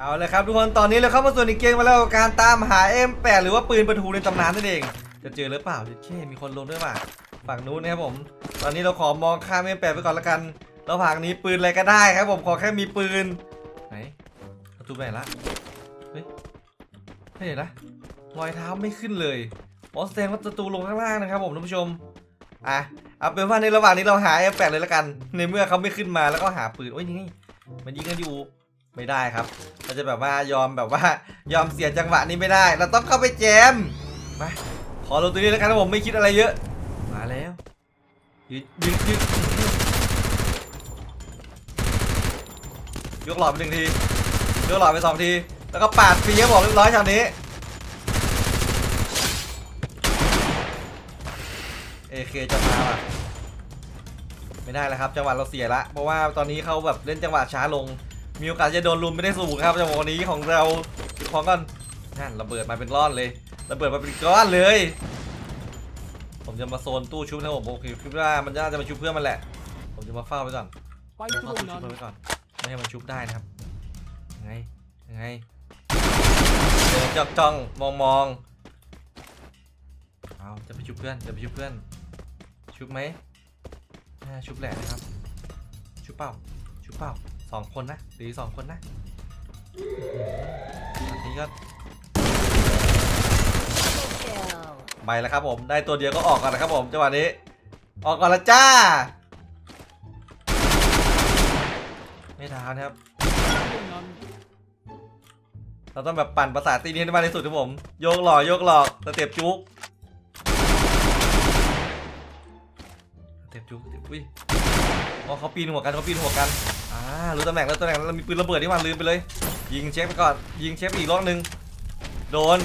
เอาเลยครับทุกคนตอนนี้เราเข้ามาส่วนอีกเกมมาแล้วการตามหา M8 หรือว่าปืนประทูในตำนานนั่นเอง จะเจอหรือเปล่าเช่มีคนลงด้วยป่ะฝั่งนู้นนะครับผม ตอนนี้เราขอมองข้าม M8 ไปก่อนละกันแล้วฝั่งนี้ปืนอะไรก็ได้ครับผมขอแค่มีปืนไหนประตูไปไหนละเฮ้ยไม่เห็นนะรอยเท้าไม่ขึ้นเลยอ๋อแสดงว่าประตูลงข้างล่างนะครับผมท่านผู้ชมอะเอาเป็นว่าในระหว่างนี้เราหา M8 เลยละกัน ในเมื่อเขาไม่ขึ้นมาแล้วก็หาปืนโอ้ยนี่มันยิงกันอยู่ ไม่ได้ครับ เราจะแบบว่ายอมแบบว่ายอมเสียจังหวะนี้ไม่ได้ เราต้องเข้าไปแจมมาขอลงตัวนี้แล้วกันผมไม่คิดอะไรเยอะ มาแล้วยืดยืดยืดยกหลอดไปหนึ่งทียกหลอดไปสองที แล้วก็ปาดฟรีครับผมเรียบร้อยช็อตนี้เอเคจะมาว่ะไม่ได้แล้วครับ จังหวะเราเสียละเพราะว่าตอนนี้เขาแบบเล่นจังหวะช้าลง มีโอกาสจะโดนลุมไม่ได้สูงครับจังหวะนี้ของเราจุดของก่อนนั่นระเบิดมาเป็นก้อนเลยระเบิดมาเป็นก้อนเลย ผมจะมาโซนตู้ชุบนะผมโอเคคิดว่ามันน่าจะมาชุบเพื่อนมันแหละ ผมจะมาเฝ้าไว้ก่อนไปเฝ้าตรงตู้ชุนั้บนไว้ก่อนไม่ให้มันชุบได้นะครับยังไงยังไงเดินจ้องจ้องมองมองเอาจะไปชุบเพื่อนจะไปชุบเพื่อน ชุบไหมชุบแหละนะครับ ชุบเปล่าชุบเปล่า สองคนนะหรือสองคนนะอันนี้ก็ใบแล้วครับผมได้ตัวเดียวก็ออกก่อนนะครับผมจังหวะนี้ ออกก่อนละจ้า ไม่ทานครับตรงนั้นเราต้องแบบปั่นประสาทตีนี้ให้มากที่สุดครับผม โยกหล่อโยกหลอกสเต็ปจุกสเต็ปจุกสเต็ปอุ้ย อ๋อเขาปีนหัวกันเขาปีนหัวกันอ่ารู้ตำแหน่งแล้วตำแหน่งแล้วเรามีปืนระเบิดที่มันลืมไปเลย ยิงเช็คไปก่อนยิงเช็คอีกรอบนึงโดน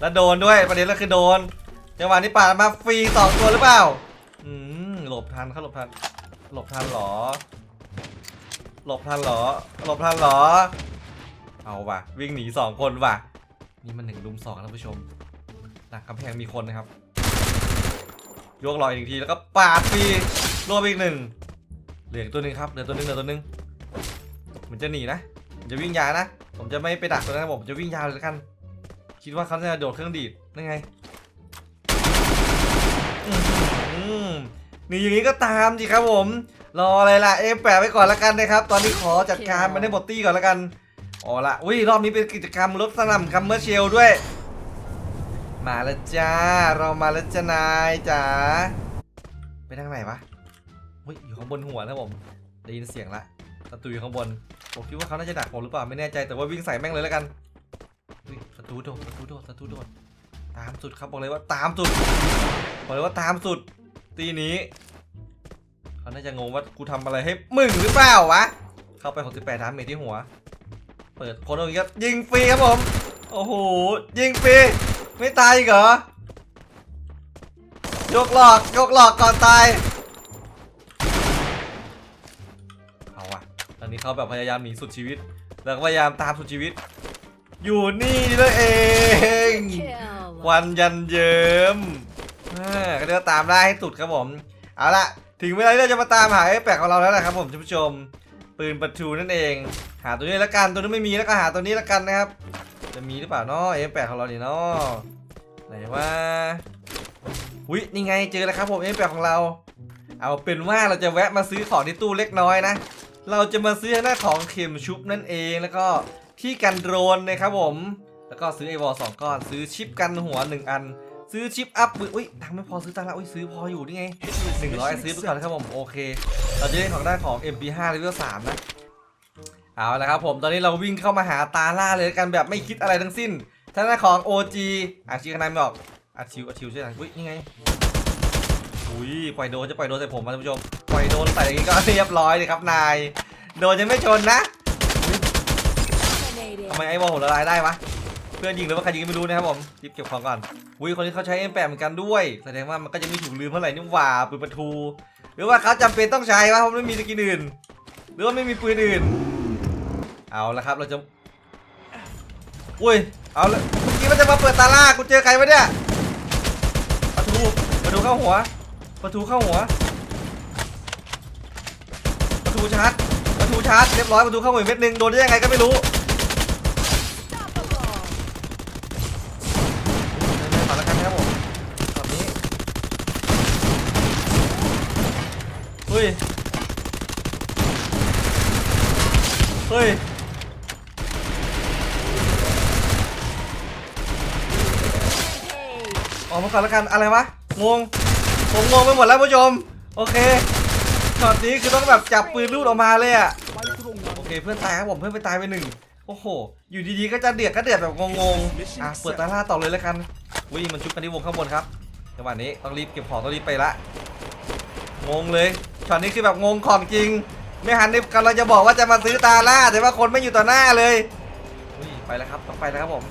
แล้วโดนด้วยประเด็นแล้วคือโดนจังหวะนี้ปาดมาฟรีสองตัวหรือเปล่าอืมหลบทันเขาหลบทันหลบทันเหรอ หลบทันเหรอ หลบทันเหรอ เอาว่ะ วิ่งหนีสองคนว่ะ นี่มันหนึ่งลุมสองท่านผู้ชมหลักกำแพงมีคนนะครับโยกลอยอีกทีแล้วก็ปาดฟรีรวบอีกหนึ่ง เหลือตัวหนึ่งครับเหลือตัวหนึ่งเหลือตัวหนึ่งมันจะหนีนะมันจะวิ่งยาวนะ ผมจะไม่ไปดักตัวนั้นนะผมจะวิ่งยาวเลยละกัน คิดว่าเขาจะโดดเครื่องดีดนั่นไงอืมนี่อย่างนี้ก็ตามสิครับผม รออะไรล่ะเอแปะไว้ก่อนละกันนะครับ ตอนนี้ขอจัดการมันให้หมดตี้ก่อนละกันอ๋อละอุ้ยรอบนี้เป็นกิจกรรมรถสนัมคัมเมอร์เชลด้วย มาแล้วจ้า เรามาแล้วจ้านายจ๋าไปทางไหนวะ อุ้ยอยู่ข้างบนหัวนะผมได้ยินเสียงละประตูอยู่ข้างบนผมคิดว่าเขาน่าจะดักผมหรือเปล่าไม่แน่ใจแต่ว่าวิ่งใส่แม่งเลยแล้วกันอุ้ยประตูโดดประตูโดดประตูโดดตามสุดครับบอกเลยว่าตามสุดบอกเลยว่าตามสุด ตีนี้เขาน่าจะงงว่ากูทำอะไรให้มึงหรือเปล่าวะเข้าไป 68ดาเมจที่หัว เปิดคนตรงนี้ก็ยิงฟรีครับผมโอ้โหยิงฟรีไม่ตายเหรอยกหลอกยกหลอกก่อนตาย นนี้เขาแบบพยายามหนีสุดชีวิต แล้วก็พยายามตามสุดชีวิต อยู่นี่เลยเอง วันยันเยิมอ่าก็เรียกว่าตามได้ให้สุดครับผม เอาละถึงเวลาที่เราจะมาตามหาไอ้แปลกของเราแล้วแหละครับผมท่านผู้ชม ปืนประทูนั่นเอง หาตัวนี้แล้วกัน ตัวนี้นไม่มีแล้วก็หาตัวนี้แล้วกันนะครับ จะมีหรือเปล่าเนาะเอ็มแปดของเรานี่เนาะไหนว่าอุ้ยนี่ไงเจอแล้วครับผมเอ็มแปดของเรา เอาเป็นว่าเราจะแวะมาซื้อของที่ตู้เล็กน้อยนะ เราจะมาซื้อหน้าของเข็มชุบนั่นเองแล้วก็ที่กันโดรนนะครับผม แล้วก็ซื้อไอวอลสองก้อน ซื้อชิปกันหัวหนึ่งอัน ซื้อชิปอัพมืออุ้ยตังไม่พอซื้อตังค์ละอุ้ยซื้อพออยู่นี่ไงหนึ่งร้อยซื้อไปก่อนนะครับผมโอเค เราจะได้ของได้ของ MP5 เลเวล3นะเอาละครับผมตอนนี้เราวิ่งเข้ามาหาตาล่าเลยกันแบบไม่คิดอะไรทั้งสิ้นทางด้านของ OG อาชิวคะแนนไม่ออกอาชิวอาชิวใช่ไหมอุ้ยนี่ไงอุ้ยปล่อยโดนจะปล่อยโดนใส่ผมมาท่านผู้ชม ปล่อยโดนใส่อย่างนี้ก็เรียบร้อยเลยครับนาย โดนยังไม่ชนนะทำไมไอ้บอลผมละลายได้วะเพื่อนยิงหรือว่าใครยิงก็ไม่รู้นะครับผมรีบเก็บของก่อนอุ้ยคนที่เขาใช้ M8 เหมือนกันด้วยแสดงว่ามันก็จะไม่ถูกลืมเท่าไหร่นี่หว่าปืนประทูหรือว่าเขาจำเป็นต้องใช้วะเพราะไม่มีสกินอื่น หรือว่าไม่มีปืนอื่น เอาละครับเราจะอุ้ยเอาละเมื่อกี้มันจะมาเปิดตาล่ากูเจอใครวะเนี่ยประตูประตูเข้าหัวประตูเข้าหัว ทูชาร์จประทูชาร์จเรียบร้อยประตูเข้าหมดเม็ดหนึ่งโดนได้ยังไงก็ไม่รู้ไปแล้วกันครับผมแบบนี้เฮ้ยเฮ้ยออกมาก่อนละกันอะไรวะงงผมงงไปหมดแล้วผู้ชมโอเค ช็อตนี้คือต้องแบบจับปืนลูดออกมาเลยอะโอเคเพื่อนตายครับผมเพื่อนไปตายไปหนึ่งโอ้โห อยู่ดีๆก็จะเดือดก็เดือดแบบงงๆอะเปิดตาล่าต่อเลยแล้วกันวิ่งมันชุบกันที่วงข้างบนครับจังหวะนี้ต้องรีบเก็บของต้องรีบไปละงงเลยช็อตนี้คือแบบงงของจริง ไม่หันนี่กำลังจะบอกว่าจะมาซื้อตาล่า แต่ว่าคนไม่อยู่ต่อหน้าเลยอุ้ยไปแล้วครับต้องไปแล้วครับผม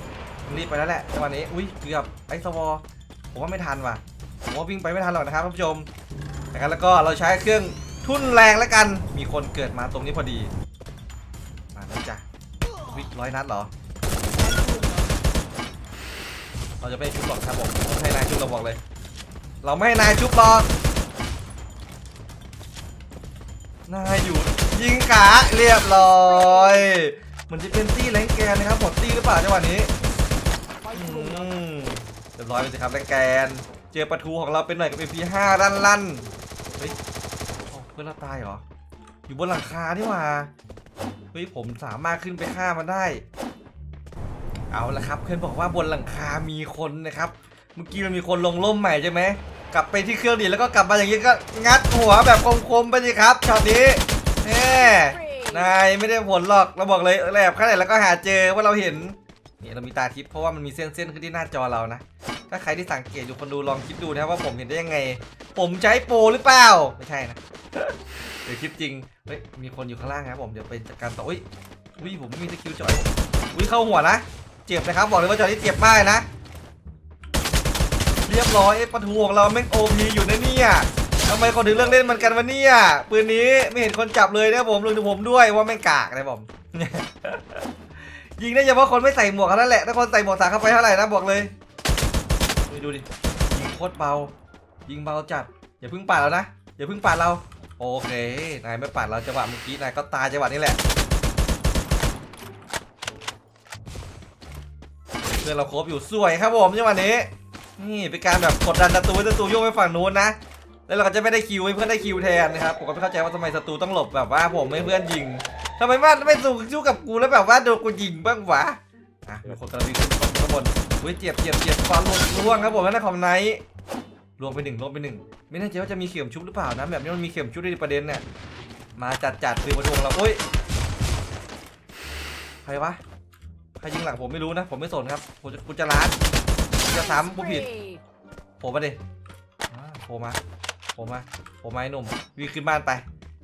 รีบไปแล้วแหละจังหวะนี้อุ้ยเกือบไอ้สวอผมว่าไม่ทันว่ะผมว่าวิ่งไปไม่ทันหรอกนะครับท่านผู้ชมนะครับแล้วก็เราใช้เครื่อง ทุ่นแรงแล้วกัน มีคนเกิดมาตรงนี้พอดี มาแล้วจ้ะวิร้อยนัดเหรอ เราจะไม่ชุบหรอกครับผมไม่ให้นายชุบเราบอกเลย เราไม่ให้นายชุบหรอก นายอยู่ยิงกะเรียบร้อยเหมือนจะเป็นตี้แรงแกนนะครับหมดตี้หรือเปล่าจังหวะนี้ไปอืตรงนั้นมเรียบร้อยไปสิครับแรงแกน เจอประทูของเราเป็นหน่อยกับ MP5 ลั่นลั่นเฮ้ย เพื่อนเราตายเหรอ อยู่บนหลังคานี่หว่าเฮ้ยผมสามารถขึ้นไปฆ่ามันได้ เอาละครับ เพื่อนบอกว่าบนหลังคามีคนนะครับ เมื่อกี้มันมีคนลงล่มใหม่ใช่ไหมกลับไปที่เครื่องดีแล้วก็กลับมาอย่างนี้ก็งัดหัวแบบคมๆไปสิครับช็อตนี้แน่นายไม่ได้ผลหรอกเราบอกเลยแลบแค่ไหนแล้วก็หาเจอว่าเราเห็น นี่เรามีตาทิพย์เพราะว่ามันมีเส้นๆขึ้นที่หน้าจอเรานะ ถ้าใครที่สังเกตอยู่คนดูลองคิดดูนะว่าผมเห็นได้ยังไง ผมใช้โปรหรือเปล่า ไม่ใช่นะเดี๋ยวคลิปจริง เฮ้ย มีคนอยู่ข้างล่างครับผม เดี๋ยวไปจัดการต่ออุ้ยอุ้ยผมไม่มีสกิลจอยอุ้ยเข้าหัวนะ เจ็บนะครับ บอกเลยว่าจอยนี่เจ็บมากเลยนะ เรียบร้อยเอ้ประทูของเราแม่งโอพีอยู่นะเนี่ยทำไมคนถึงเลือกเล่นมันกันวะเนี่ย ปืนนี้ไม่เห็นคนจับเลยนะผมรวมถึงผมด้วยว่าแม่งกากนะครับผม ยิงได้เฉพาะคนไม่ใส่หมวกเท่านั้นแหละถ้าคนใส่หมวกสาเข้าไปเท่าไหร่นะบอกเลยดูดูดิยิงโคตรเบา ยิงเบาจัด อย่าพิ่งปาดเรานะอย่าพิ่งปาดเรา โอเคนายไม่ปาดเราจังหวะเมื่อกี้นายก็ตายจังหวะนี้แหละเพื่อนเราครบอยู่สวยครับผมจังหวะนี้นี่เป็นการแบบกดดันศัตรูศัตรูโยกไปฝั่งนู้นนะแล้วเราก็จะไม่ได้คิวให้เพื่อนได้คิวแทนนะครับผมก็ไม่เข้าใจว่าทำไมศัตรูต้องหลบแบบว่าผมไม่เพื่อนยิง ทำไมว่าไม่สู้สู้กับกูแล้วแบบว่าโดนกูยิงบ้างวะอะมีคนกำลังวิ่งขึ้นข้างบนอุ้ยเจ็บเจ็บเจ็บความล่วงครับผมแล้วนะคอมไนท์ลวงไปหนึ่งลวงไปหนึ่งไม่แน่ใจว่าจะมีเข็มชุบหรือเปล่านะแบบนี้มันมีเข็มชุบในประเด็นเนี่ยมาจัดจัดคือมาทวงเราโอ้ยใครวะใครยิงหลังผมไม่รู้นะ ผมไม่สนครับผมจะกูจะล้านกูจะซ้ำกูผิดโผล่มาดิโผล่มาโผล่มาโผล่มาไอ้หนุ่มวีขึ้นบ้านไป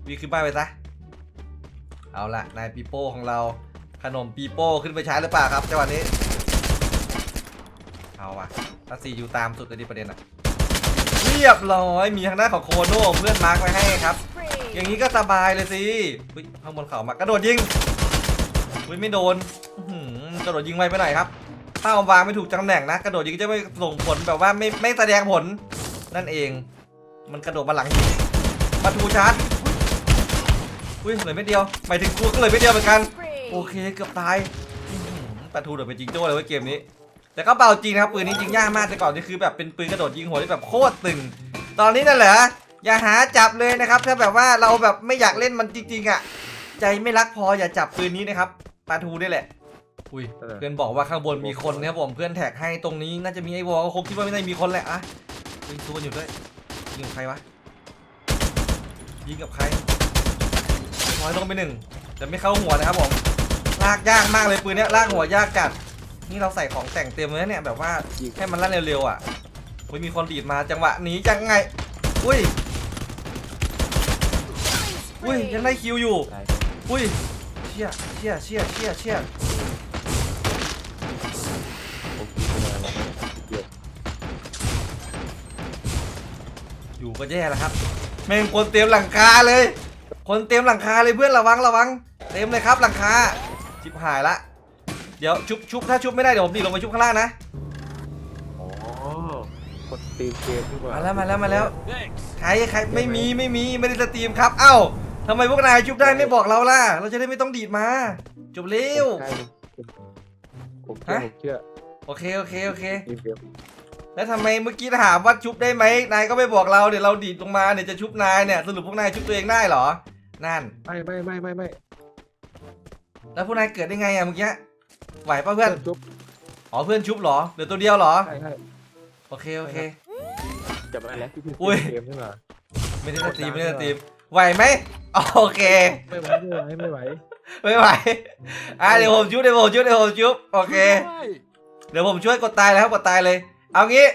วีขึ้นบ้านไปซะ เอาละนายปีโป้ของเราขนมปีโป้ขึ้นไปใช้หรือเปล่าครับจังหวะนี้ เอาว่ะถ้าซีอยู่ตามสุดเลยดิประเด็นอะเรียบร้อยมีทางด้านของโคโน่เพื่อนมาร์กไว้ให้ครับ อย่างนี้ก็สบายเลยสิอุ๊ยข้างบนเขามากระโดดยิงอุ้ยไม่โดนกระโดดยิงไวไปหน่อยครับถ้าวางไม่ถูกตำแหน่งนะ กระโดดยิงจะไม่ส่งผลแบบว่าไม่ไม่แสดงผลนั่นเอง มันกระโดดมาหลังยิงมาทูชาร์จ อุ้ยเหลือไม่เดียวหมายถึงกูก็เหลยไม่เดียวเหมือนกัน โอเคเกือบตายอื้อหือปะทูเดี๋ยวไปจริงโจ้เลยเว่าเกมนี้ แต่ก็เบาจริงนะครับปืนนี้จริงยากมากแต่ก่อนนี่คือแบบเป็นปืนกระโดดยิงหัวที่แบบโคตรตึง ตอนนี้นั่นเหรออย่าหาจับเลยนะครับ ถ้าแบบว่าเราแบบไม่อยากเล่นมันจริงๆอะใจไม่รักพออย่าจับปืนนี้นะครับปาทูได้แหละอุ้ยเออเพื่อนบอกว่าข้างบนมีคนนะครับผมเพื่อนแท็กให้ตรงนี้น่าจะมีไอ้วอลก็คงคิดว่าไม่ได้มีคนแหละอะยิงตัวกันอยู่ด้วยยิงกับใครวะยิงกับใคร ร้อยลงไปหนึ่งแต่ไม่เข้าหัวนะครับผมลากยากมากเลยปืนเนี้ยลากหัวยากจัดนี่เราใส่ของแต่งเต็มเลยเนี่ยแบบว่าให้มันลั่นเร็วๆอะอุ้ยมีคนดีดมาจังหวะหนีจังไงอุ้ยอุ้ยยังได้คิวอยู่อุ้ยเชี่ยเชี่ยเชี่ยเชี่ยเชี่ยผมกินไปแล้วเดี๋ยวอยู่ก็แย่แล้วครับแม่งคนเตรียมหลังคาเลย คนเตรียมหลังคาเลยเพื่อนระวังระวัง เต็มเลยครับหลังคาชิบหายละ เดี๋ยวชุบชุบถ้าชุบไม่ได้เดี๋ยวผมดีดลงไปชุบข้างล่างนะอ๋อคนตีมเกมดีกว่ามาแล้วมาแล้วมาแล้วใครใครไม่มีไม่มีไม่ได้สตรีมครับเอ้าทำไมพวกนายชุบได้ไม่บอกเราล่ะ เราจะได้ไม่ต้องดีดมาจบเร็วใช่ผมเชื่อฮะผมเชื่อโอเคโอเคโอเคทีมเกมแล้วทำไมเมื่อกี้ถามว่าชุบได้ไหมนายก็ไม่บอกเราเดี๋ยวเราดีดลงมาเนี่ยจะชุบนายเนี่ยสรุปพวกนายชุบตัวเองได้เหรอ นั่น ไม่ไม่ไม่ไม่ไม่แล้วพวกนายเกิดได้ไงอะเมื่อกี้ ไหวป่ะเพื่อน จุ๊บอ๋อเพื่อนชุบเหรอ เหลือตัวเดียวเหรอ ใช่ใช่โอเคโอเคจะมาแล้วที่พี่อุ้ย เกมใช่ไหมไม่ได้สตรีมไม่ได้สตรีม ไหวไหมโอเค ไม่ไหวไม่ไหวไม่ไหวไม่ไหว อะเดี๋ยวผมชุบเดี๋ยวผมชุบเดี๋ยวผมชุบโอเค เดี๋ยวผมช่วยกดตายเลยครับกดตายเลย เอางี้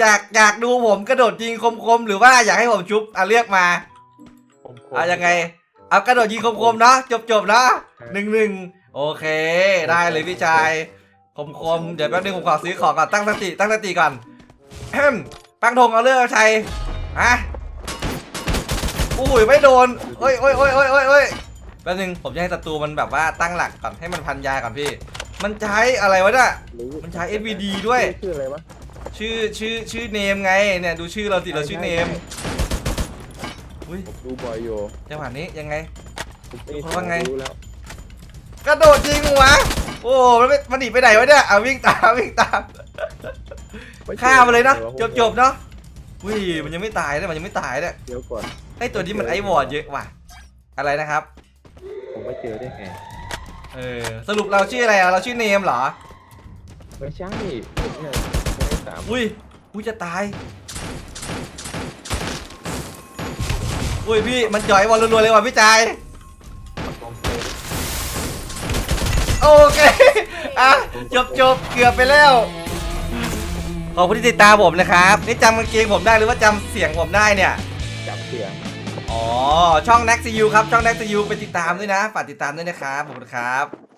อยากอยากดูผมกระโดดยิงคมๆ หรือว่าอยากให้ผมชุบอะเลือกมา ผมโคเอายังไง เอากระโดดยิงคมๆเนาะจบๆเนาะหนึ่งหนึ่งโอเค ได้เลยพี่ชายคมๆเดี๋ยวแป๊บนึงผมขอซื้อของก่อนตั้งสติตั้งสติก่อนแฮมตั้งธงเอาเรื่องเอาชัยฮะอุ้ยไม่โดนโอ้ยโอ้ยโอ้ยโอ้ยโอ้ยโอ้ยแป๊บนึงผมจะให้ศัตรูมันแบบว่าตั้งหลักก่อนให้มันพันยาก่อนพี่ มันใช้อะไรวะเนี่ยรู้มันใช้ SVD ด้วย ชื่ออะไรวะชื่อชื่อชื่อเนมไงเนี่ยดูชื่อเราสิเราชื่อเนม อุ้ยผมดูบอยอยู่จังหวะนี้ยังไง ผมม่เพราะว่าไง รู้แล้วกระโดดยิงวะโอ้มันไม่มันหนีไปไหนวะเนี่ยเอาวิ่งตามวิ่งตามฆ่ามันเลยเนาะจบจบๆเนาะอุ้ยมันยังไม่ตายเลยมันยังไม่ตายเลยเดี๋ยวก่อนไอตัวนี้มันไอวอร์ดเยอะว่ะอะไรนะครับ ผมไม่เจอได้ไง เออสรุปเราชื่ออะไรอะเราชื่อเนมเหรอ ไม่ใช่ผมเนี่ยไม่ได้ตามอุ้ยอุ้ยจะตาย อุ้ยพี่มันจ่อยวอลรัวๆเลยว่ะพี่จายกองเซฟโอเคอะจบจบเกือบไปแล้วขอบคุณที่ติดตามผมนะครับนี่จำกางเกงผมได้หรือว่าจำเสียงผมได้เนี่ย จับเสียงอ๋อช่อง n e x t u ครับช่อง n e x t u ไปติดตามด้วยนะฝากติดตามด้วยนะครับขอบคุณครับ